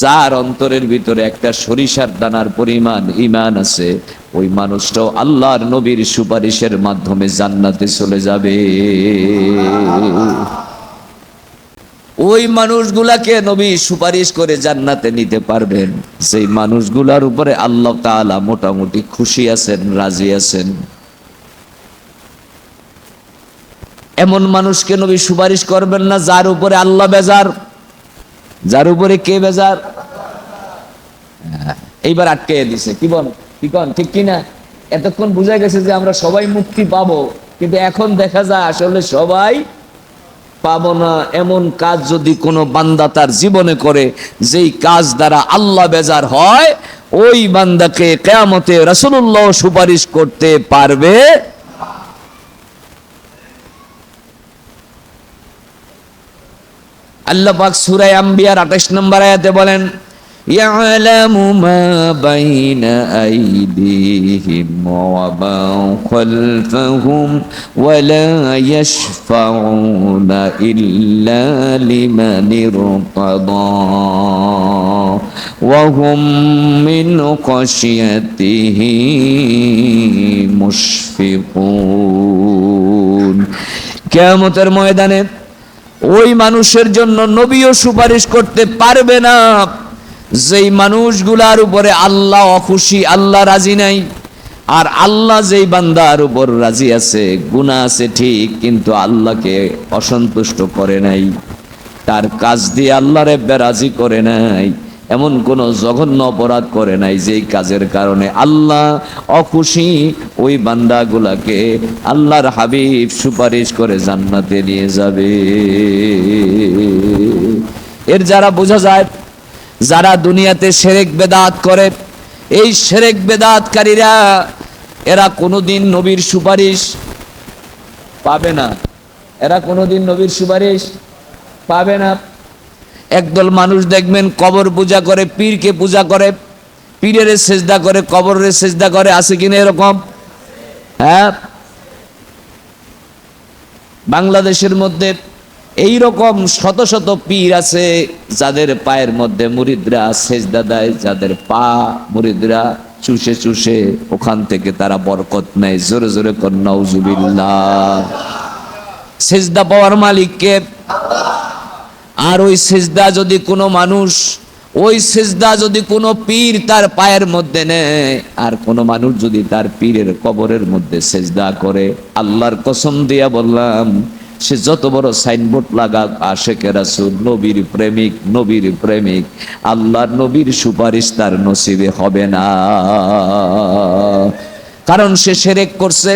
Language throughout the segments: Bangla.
যার অন্তরের ভিতরে একটা সরিষার দানার পরিমাণ ইমান আছে, ওই মানুষটাও আল্লাহর নবীর সুপারিশের মাধ্যমে জান্নাতে চলে যাবে। ওই মানুষগুলাকে নবী সুপারিশ করে জান্নাতে নিতে পারবেন। সেই মানুষগুলার উপরে আল্লাহ তাআলা মোটামুটি খুশি আছেন, রাজি আছেন। এমন মানুষকে নবী সুপারিশ করবেন না যার উপরে আল্লাহ বেজার যার উপরে কে বেজার? হ্যাঁ, এইবার আটকে দিছে। কি বল? কি কন? ঠিক কিনা? এতক্ষণ বোঝা গেছে যে আমরা সবাই মুক্তি পাবো কিন্তু এখন দেখা যায় আসলে সবাই পাবো না। এমন কাজ যদি কোনো বান্দা তার জীবনে করে যেই কাজ দ্বারা আল্লাহ বেজার হয় ওই বান্দাকে কেয়ামতে রাসূলুল্লাহ সুপারিশ করতে পারবে আল্লাহ পাক সূরা আম্বিয়ার 28 নম্বর আয়াতে বলেন يعلم ما بين أيديهم وما خلفهم ولا يشفعون إلا لمن ارتضى وهم من خشيته مشفقون কেয়ামতের ময়দানে ওই মানুষের জন্য নবীও সুপারিশ করতে পারবে না। যেই মানুষগুলার উপরে আল্লাহ অখুশি, আল্লাহ রাজি নাই, আর আল্লাহ যেই বান্দার উপর রাজি আছে গুণা আছে ঠিক, কিন্তু আল্লাহকে অসন্তুষ্ট করে নাই। তার কাজ দিয়ে আল্লাহ আল্লাহরে রাজি করে নাই। এমন কোন জঘন্য অপরাধ করে নাই যেই কাজের কারণে আল্লাহ অখুশি ওই বান্দাগুলাকে আল্লাহর হাবিব সুপারিশ করে জান্নাতে নিয়ে যাবে। এর যারা বোঝা যায়, যারা দুনিয়াতে সেরেক বেদাত করে, এই সেরেক বেদাতকারীরা, এরা কোনোদিন নবীর সুপারিশ পাবে না। এরা কোনোদিন নবীর সুপারিশ পাবে না। একদল মানুষ দেখবেন কবর পূজা করে, পীরকে পূজা করে, পীরের সেজদা করে, কবরের সেজদা করে, আছে কিনা এরকম? হ্যাঁ? বাংলাদেশের মধ্যে এই রকম শত শত পীর আছে যাদের পায়ের মধ্যে মুরিদরা সেজদা দেয়, যাদের পা মুরিদরা চুষে চুষে ওখান থেকে তারা বরকত নেয়। জোরে জোরে কন্যাউজুবিল্লাহ সেজদা পাওয়ার মালিককে আর ওই সেজদা যদি কোনো মানুষ, ওই সেজদা যদি কোনো পীর তার পায়ের মধ্যে নেয়, আর কোনো মানুষ যদি তার পীরের কবরের মধ্যে সেজদা করে, আল্লাহর কসম দিয়া বললাম, সে যত বড় সাইনবোর্ড লাগাক, আশেকে রাসুল, নবীর প্রেমিক নবীর প্রেমিক, আল্লাহর নবীর সুপারিশ তার নসিবে হবে না। কারণ সে সেরেক করছে,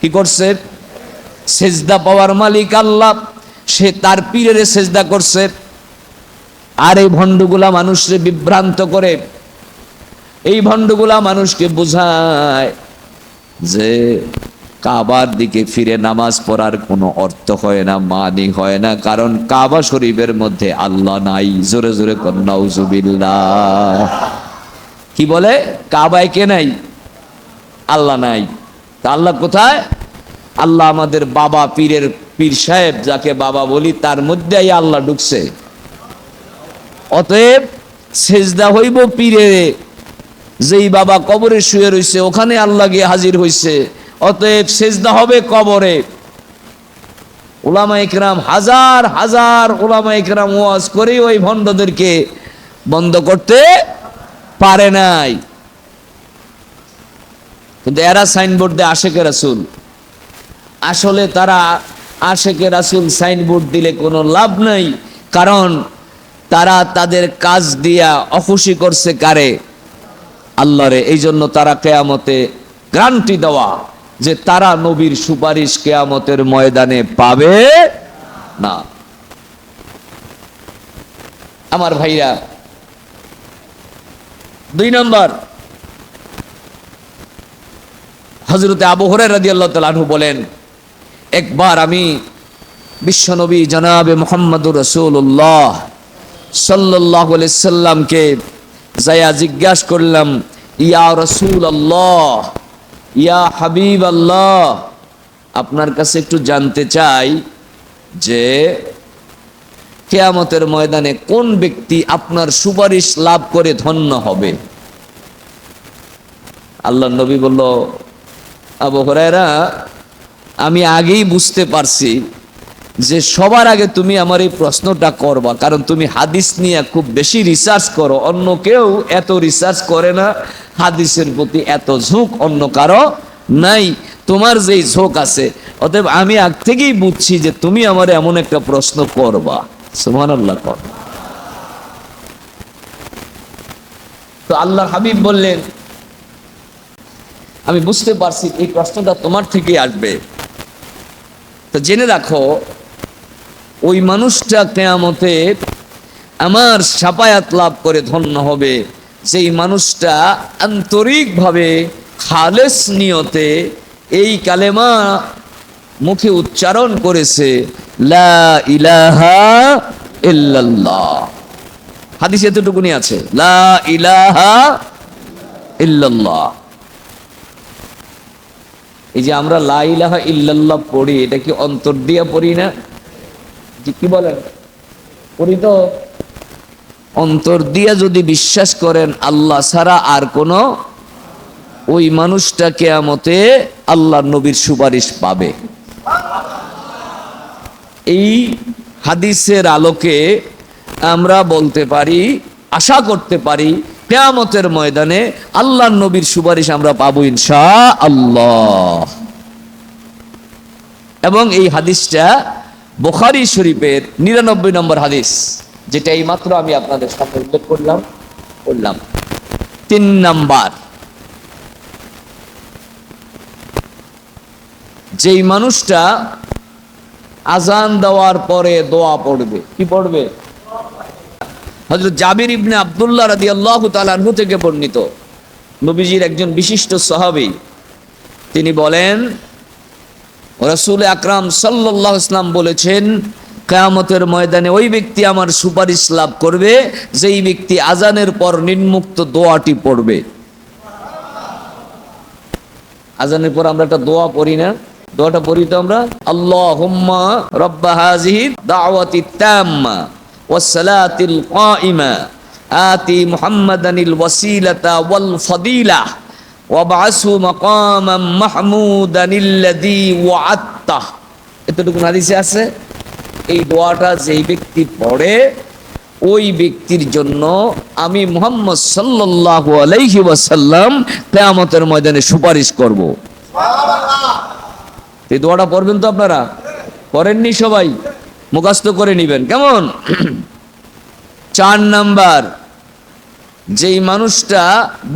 কি করছে? সেজদা পাওয়ার মালিক আল্লাহ। সে তার পীরের সেজদা করছে। আর এই ভণ্ডগুলা মানুষকে বিভ্রান্ত করে। এই ভণ্ডগুলা মানুষকে বোঝায় যে কাবার দিকে ফিরে নামাজ পড়ার কোনো অর্থ হয় না, মানি হয় না। কারণ কাবা শরীফের মধ্যে আল্লাহ নাই। জোরে জোরে কন্যাউজুবিল্লাহ কি বলে? কাবায় কে নাই? আল্লাহ নাই। তা আল্লাহ কোথায়? আল্লাহ আমাদের বাবা পীরের পীর সাহেব যাকে বাবা বলি, তার মধ্যেই আল্লাহ ঢুকছে। অতএব সেজদা হইব পীরে। যেই বাবা কবরে শুয়ে রইছে, ওখানে আল্লাহ গিয়ে হাজির হইছে। অতএব সেজদা হবে কবরে। ওলামা ইকরাম হাজার হাজার ওলামা ইকরাম ওয়াজ করে ওই ভণ্ডদেরকে বন্ধ করতে পারে নাই। কিন্তু এরা সাইনবোর্ড দেয় আশেকে রাসুল? আসলে তারা আশেকে রাসুল সাইনবোর্ড দিলে কোনো লাভ নাই, কারণ তারা তাদের কাজ দিয়া অখুশি করছে কারে? আল্লাহরে এই জন্য তারা কেয়ামতে গ্রান্টি দেওয়া যে তারা নবীর সুপারিশ কেয়ামতের ময়দানে পাবে না। আমার ভাইরা, দুই নম্বর হজরতে আবু হরের রাজি আল্লাহ বলেন একবার আমি বিশ্বনবী জনাবে মোহাম্মদুর রসুল্লাহ সাল্লাহ সাল্লামকে যাইয়া জিজ্ঞাসা করলাম, ইয়া রসুল আল্লাহ ইয়া হাবিব আল্লাহ আপনার কাছে একটু জানতে চাই যে কেয়ামতের ময়দানে কোন ব্যক্তি আপনার সুপারিশ লাভ করে ধন্য হবে? আল্লাহ নবী বলল, আবু আমি আগেই বুঝতে পারছি যে সবার আগে তুমি আমার এই প্রশ্নটা করবা, কারণ তুমি হাদিস নিয়ে খুব বেশি রিসার্চ করো। অন্য কেউ এত রিসার্চ করে না, হাদিসের প্রতি এত ঝোঁক অন্য কারও নাই। তোমার যেই ঝোঁক আছে, অতএব আমি আগ থেকেই বুঝছি যে তুমি আমার এমন একটা প্রশ্ন করবা। সুমান আল্লাহ কর। তো আল্লাহ হাবিব বললেন, আমি বুঝতে পারছি এই প্রশ্নটা তোমার থেকেই আসবে। তো জেনে রাখো, ওই মানুষটা কেয়ামতে আমার সাপায়াত লাভ করে ধন্য হবে। যেই মানুষটা আন্তরিকভাবে খালেস নিয়তে এই কালেমা মুখে উচ্চারণ করেছে, লা ইলাহা হাদিস এতটুকুনি আছে, লা ইলাহা ইল্লাল্লাহ। এই যে আমরা লা ইলাহা ইল্লাল্লাহ পড়ি, এটা কি অন্তর দিয়া পড়ি না? যে কি বলেন? পড়ি তো। অন্তর দিয়া যদি বিশ্বাস করেন, আল্লাহ ছাড়া আর কোন ওই মানুষটা কেয়ামতে আল্লাহ নবীর সুপারিশ পাবে। এই হাদিসের আলোকে আমরা বলতে পারি, আশা করতে পারি কেয়ামতের ময়দানে আল্লাহ নবীর সুপারিশ আমরা পাবো ইনশা আল্লাহ এবং এই হাদিসটা বোখারি শরীফের নিরানব্বই নম্বর হাদিস, যেটা এই মাত্র আমি আপনাদের সামনে উল্লেখ করলাম করলাম তিন নাম্বার, যেই মানুষটা আজান দেওয়ার পরে দোয়া পড়বে, কি পড়বে? হজরত জাবির ইবনে আবদুল্লাহ রাদি আল্লাহ তালাহু থেকে বর্ণিত। নবীজির একজন বিশিষ্ট সাহাবী, তিনি বলেন, রসুল আকরাম সাল্লাহ ইসলাম বলেছেন, কেয়ামতের ময়দানে ওই ব্যক্তি আমার সুপারিশ লাভ করবে, যেই ব্যক্তি আজানের পর নির্মুক্ত দোয়াটি পড়বে। আজানের পর আমরা একটা দোয়া পড়ি না? দোয়াটা পড়ি তো আমরা আল্লাহ রব্বা হাজিহি দাওয়াতি তাম্মা। ওয়াসসালাতিল কাইমা। আতি মুহাম্মাদানিল ওয়াসিলাতা ওয়াল ফাদিলা। ওয়াবআসু মাকামাম মাহমুদানিল্লাযী ওয়াআত্তা এতটুকু হাদিসে আছে? এই দোয়াটা যেই ব্যক্তি পড়ে ওই ব্যক্তির জন্য আমি মুহাম্মদ সাল্লাল্লাহু আলাইহি ওয়াসাল্লাম কিয়ামতের ময়দানে সুপারিশ করব। এই দোয়াটা পড়বেন তো আপনারা? পড়েননি সবাই? মুখস্থ করে নিবেন। কেমন? চার নাম্বার, যেই মানুষটা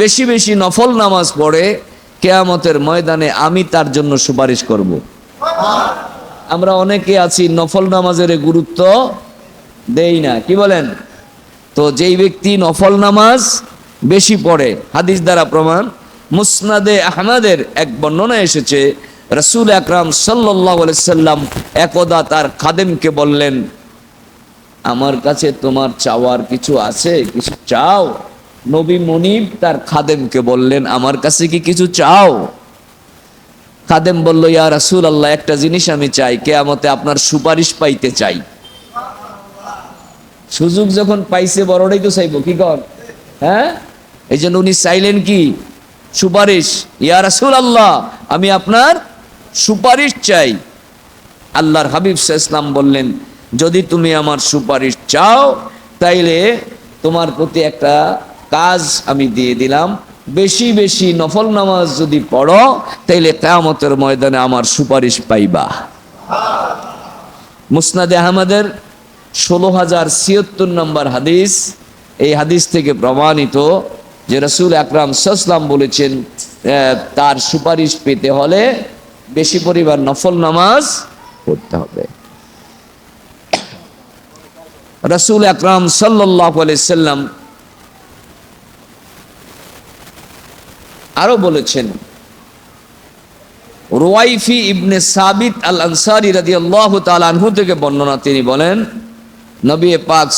বেশি বেশি নফল নামাজ পড়ে, কেয়ামতের ময়দানে আমি তার জন্য সুপারিশ করব। আমরা অনেকে আছি, নফল নামাজের গুরুত্ব দেই না। কি বলেন? তো যেই ব্যক্তি নফল নামাজ বেশি পড়ে, হাদিস দ্বারা প্রমাণ, মুসনাদে আহমদের এক বর্ণনা এসেছে রসুল আকরাম সাল্লাম একদা তার খাদেমকে বললেন, আমার কাছে তোমার চাওয়ার কিছু আছে, কিছু চাও? নবী মনিব তার খাদেমকে বললেন, আমার কাছে কি কিছু চাও? খাদেম বলল, ইয়া রাসুল আল্লাহ একটা জিনিস আমি চাই, কেয়ামতে আপনার সুপারিশ পাইতে চাই। সুযোগ যখন পাইছে বড়টাই তো চাইব, কি কর? হ্যাঁ? এই জন্য উনি চাইলেন কি? সুপারিশ, ইয়া রাসুল আল্লাহ আমি আপনার সুপারিশ চাই। আল্লাহর হাবিব ইসলাম বললেন, যদি তুমি আমার সুপারিশ চাও, তাইলে তোমার প্রতি একটা কাজ আমি দিয়ে দিলাম। বেশি বেশি নফল নামাজ যদি পড়ো, তাইলে কেয়ামতের ময়দানে আমার সুপারিশ পাইবা। মুসনাদে আহমদের ষোলো হাজার ছিয়াত্তর নম্বর হাদিস, এই হাদিস থেকে প্রমাণিত যে রসুল আকরাম সাসলাম বলেছেন তার সুপারিশ পেতে হলে বেশি পরিবার নফল নামাজ পড়তে হবে। রসুল আকরাম সাল্লাহ সাল্লাম আরও বলেছেন রোয়াইফি ইবনে সাবিত আল আনসারি রাদিয়াল্লাহু তাআলা আনহু থেকে বর্ণনা তিনি বলেন, নবী পাক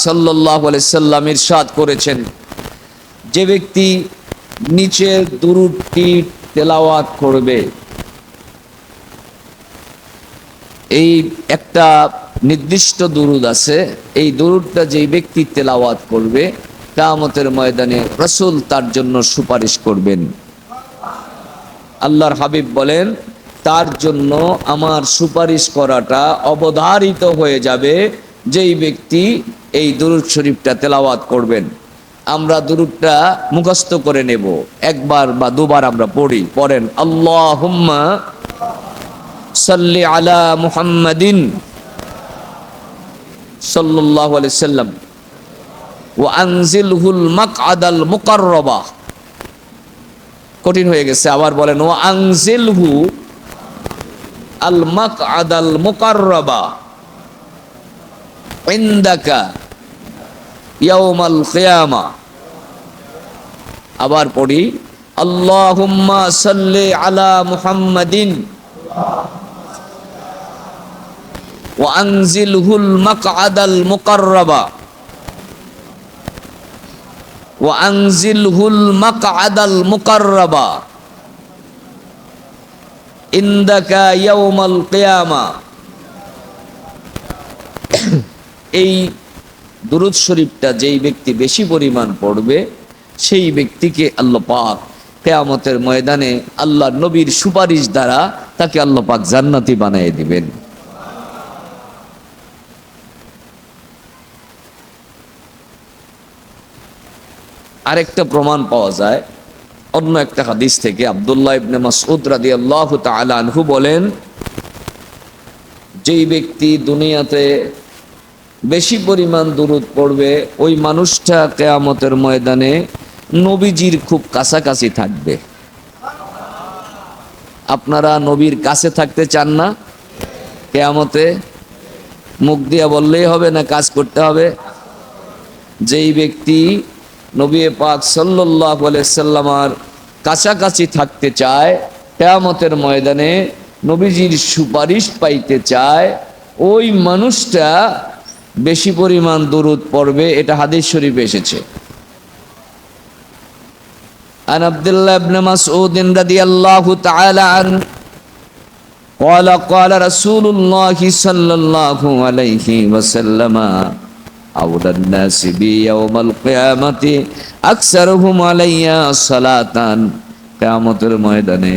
আলাইহি সাল্লাম ইরশাদ করেছেন, যে ব্যক্তি নিচের দুরুদটি তেলাওয়াত করবে এই একটা নির্দিষ্ট দুরুদ আছে। এই দুরুদটা যেই ব্যক্তি তেলাওয়াত করবে কামতের ময়দানে রসুল তার জন্য সুপারিশ করবেন। আল্লাহর হাবিব বলেন, তার জন্য আমার সুপারিশ করাটা অবধারিত হয়ে যাবে যেই ব্যক্তি এই দুরুদ শরীফটা তেলাওয়াত করবেন। আমরা দুরুদটা মুখস্থ করে নেব। একবার বা দুবার আমরা পড়ি, পড়েন আল্লাহ সাল্লি আলা মুহাম্মাদিন আলাইহি সাল্লাম। ওয়া আনজিলহুল মাকআদাল মুকাররবা। কঠিন হয়ে গেছে, আবার বলেন ও আংজিলহু আল মাকআদাল মুকাররবা। ইনদাকা ইয়াউমাল আবার পড়ি, আল্লাহুম্মা সাল্লি আলা মুহাম্মাদিন। আনজিলহুল মাকআদাল মুকাররবা ওয়াংজিলহুল মাকআদাল মুকাররাবা ইনদাকা ইয়াউমাল কিয়ামা এই দুরুদ শরীফটা যেই ব্যক্তি বেশি পরিমাণ পড়বে, সেই ব্যক্তিকে আল্লাহ পাক কেয়ামতের ময়দানে আল্লাহ নবীর সুপারিশ দ্বারা তাকে আল্লাহ পাক জান্নাতি বানিয়ে দিবেন। আরেকটা প্রমাণ পাওয়া যায়। অন্য একটা হাদিস থেকে আব্দুল্লাহ ইবনে মাসউদ রাদিয়াল্লাহু তাআলা আনহু বলেন, যেই ব্যক্তি দুনিয়াতে বেশি পরিমাণ দুরুদ পড়বে, ওই মানুষটা কেয়ামতের ময়দানে নবীজির খুব কাছাকাছি থাকবে। আপনারা নবীর কাছে থাকতে চান না? কেয়ামতে মুখ দিয়া বললেই হবে না কাজ করতে হবে? যেই ব্যক্তি নবী পাক সাল্লাহ সাল্লামার কাছাকাছি থাকতে চায় কেয়ামতের ময়দানে নবীজির সুপারিশ পাইতে চায় ওই মানুষটা বেশি পরিমাণ দরুদ পড়বে এটা হাদিস শরীফে এসেছে عن عبد الله بن مسعود رضي الله تعالى عنه قال قال رسول الله صلى الله عليه وسلم أولى الناس بي يوم القيامة أكثرهم علي صلاة কিয়ামতের ময়দানে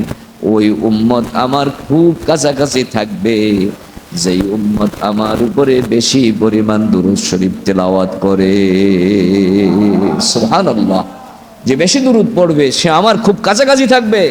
ওই উম্মত আমার খুব কাছাকাছি থাকবে যেই উম্মত আমার উপরে বেশি পরিমাণ দুরুদ শরীফ তেলাওয়াত করে সুবহানাল্লাহ যে বেশি দুরুদ পড়বে সে আমার খুব কাছাকাছি থাকবে